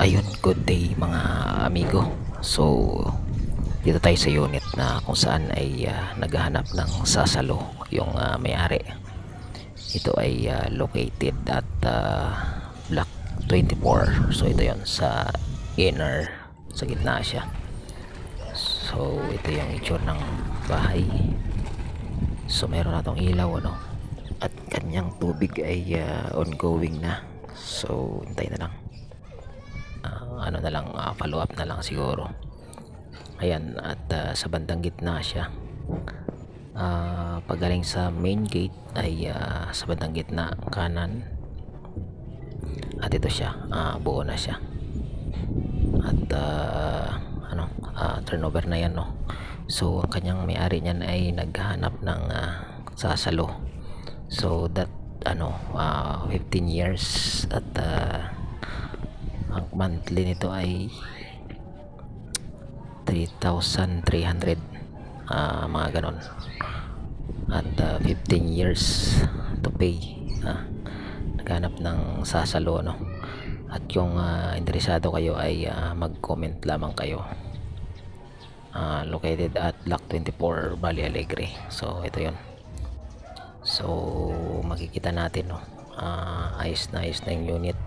ayun good day mga amigo. So dito tayo sa unit na kung saan ay uh, naghahanap ng sasalo yung uh, may-ari. Ito ay uh, located at uh, block 24 so ito yon sa inner sa gitna siya. So ito yung itsure ng bahay. So meron na ilaw ano? At kanyang tubig ay uh, ongoing na. So hintay na lang. Ah, ano na lang ah, follow up na lang siguro. Ayan at ah, sa bandang gitna siya. Ah, pagaling sa main gate ay ah, sa bandang gitna kanan. At ito siya, ah, buo na siya. At ah, ano, ah, turnover na yan no. So ang kanyang may-ari niyan ay naghahanap ng ah, sasalo. So that ano, ah, 15 years at ang monthly nito ay 3,300 ah, mga ganon. At ah, 15 years to pay ah, naghanap ng sasalo no? At yung ah, interesado kayo ay ah, mag-comment lamang kayo. Ah, located at Block 24 Valle Alegre. So ito yon so makikita natin no? Ah, ayos na ayos na yung unit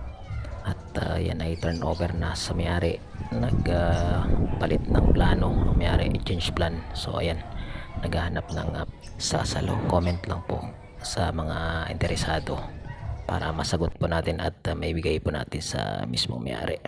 at ah, yan ay turnover na sa may-ari. Nagpalit ng plano ang may-ari change plan. So ayan naghahanap ng ah, sasalo. Comment lang po sa mga interesado para masagot po natin at ah, maibigay po natin sa mismong may-ari